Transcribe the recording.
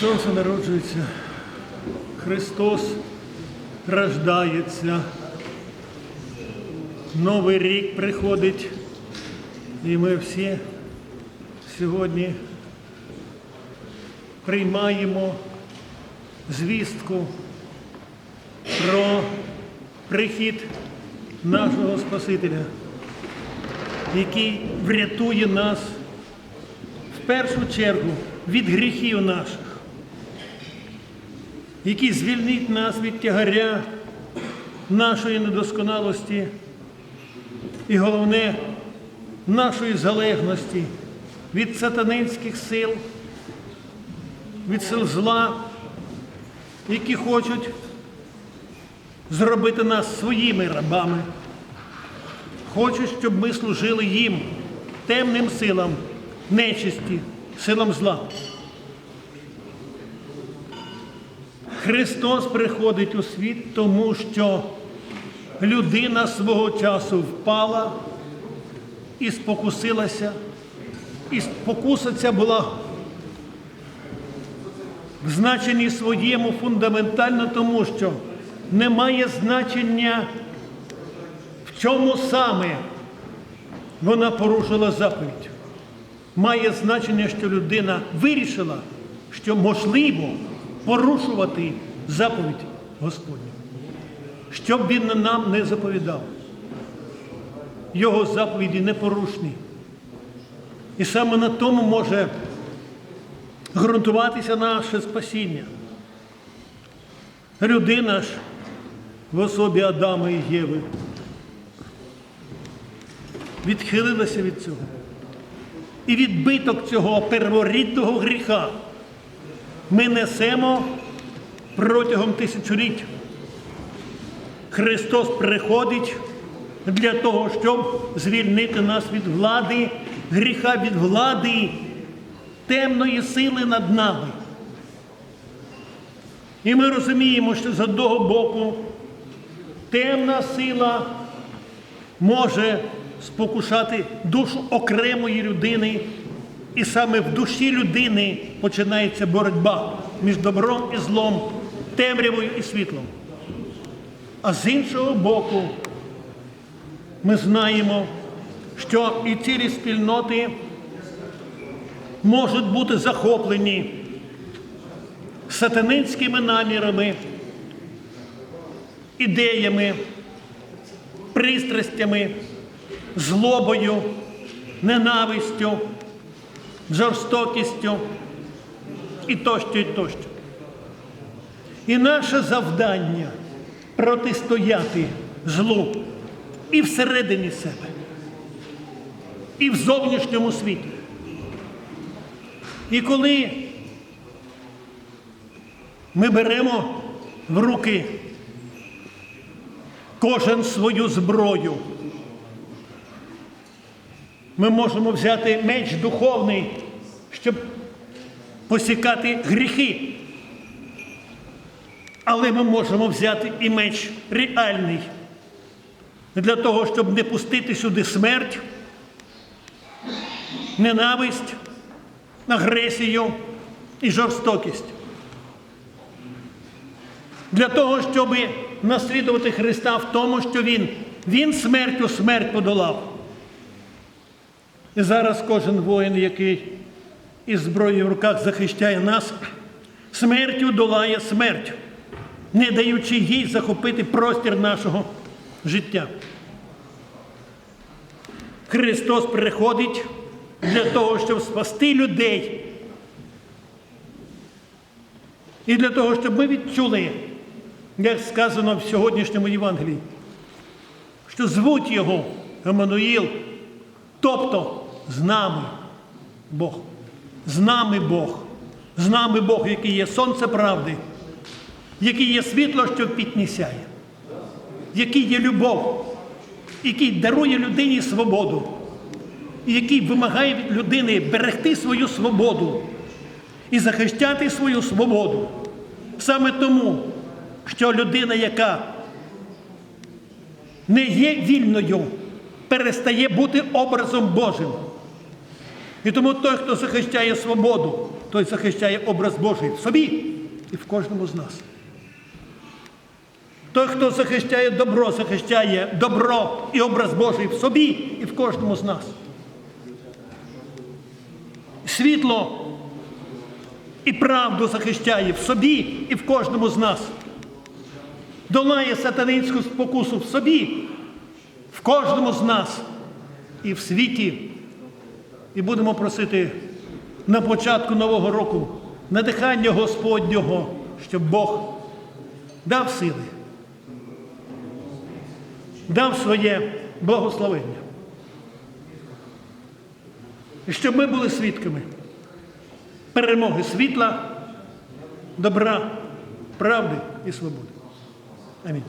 Сонце народжується, Христос рождається, Новий рік приходить, і ми всі сьогодні приймаємо звістку про прихід нашого Спасителя, який врятує нас в першу чергу від гріхів наших, який звільнить нас від тягаря нашої недосконалості і головне нашої залежності від сатанинських сил, від сил зла, які хочуть зробити нас своїми рабами, хочуть, щоб ми служили їм, темним силам, нечисті, силам зла. Христос приходить у світ, тому що людина свого часу впала і спокусилася, і спокуса ця була в значенні своєму фундаментально, тому що немає значення, в чому саме вона порушила заповідь. Має значення, що людина вирішила, що можливо порушувати заповідь Господню, щоб він нам не заповідав. Його заповіді непорушні. І саме на тому може ґрунтуватися наше спасіння. Людина ж в особі Адама і Єви відхилилася від цього. І відбиток цього перворідного гріха ми несемо протягом тисячоліть. Христос приходить для того, щоб звільнити нас від влади, гріха від влади, темної сили над нами. І ми розуміємо, що з одного боку темна сила може спокушати душу окремої людини, і саме в душі людини починається боротьба між добром і злом, темрявою і світлом. А з іншого боку, ми знаємо, що і цілі спільноти можуть бути захоплені сатанинськими намірами, ідеями, пристрастями, злобою, ненавистю, жорстокістю і тощо, і тощо. І наше завдання протистояти злу і всередині себе, і в зовнішньому світі. І коли ми беремо в руки кожен свою зброю, ми можемо взяти меч духовний, щоб посікати гріхи. Але ми можемо взяти і меч реальний для того, щоб не пустити сюди смерть, ненависть, агресію і жорстокість. Для того, щоб наслідувати Христа в тому, що Він, Він смертю смерть подолав. І зараз кожен воїн, який із зброєю в руках захищає нас, смертю долає смерть, не даючи їй захопити простір нашого життя. Христос приходить для того, щоб спасти людей. І для того, щоб ми відчули, як сказано в сьогоднішньому Євангелії, що звуть його Еммануїл, тобто з нами Бог. З нами Бог. З нами Бог, який є сонце правди, який є світло, що піднісяє, який є любов, який дарує людині свободу, який вимагає від людини берегти свою свободу і захищати свою свободу. Саме тому, що людина, яка не є вільною, перестає бути образом Божим. І тому той, хто захищає свободу, той захищає образ Божий в собі і в кожному з нас. Той, хто захищає добро, захищає добро і образ Божий в собі і в кожному з нас. Світло і правду захищає в собі і в кожному з нас. Долає сатанинську спокусу в собі, в кожному з нас і в світі. І будемо просити на початку Нового року надихання Господнього, щоб Бог дав сили, дав своє благословення. І щоб ми були свідками перемоги світла, добра, правди і свободи. Амінь.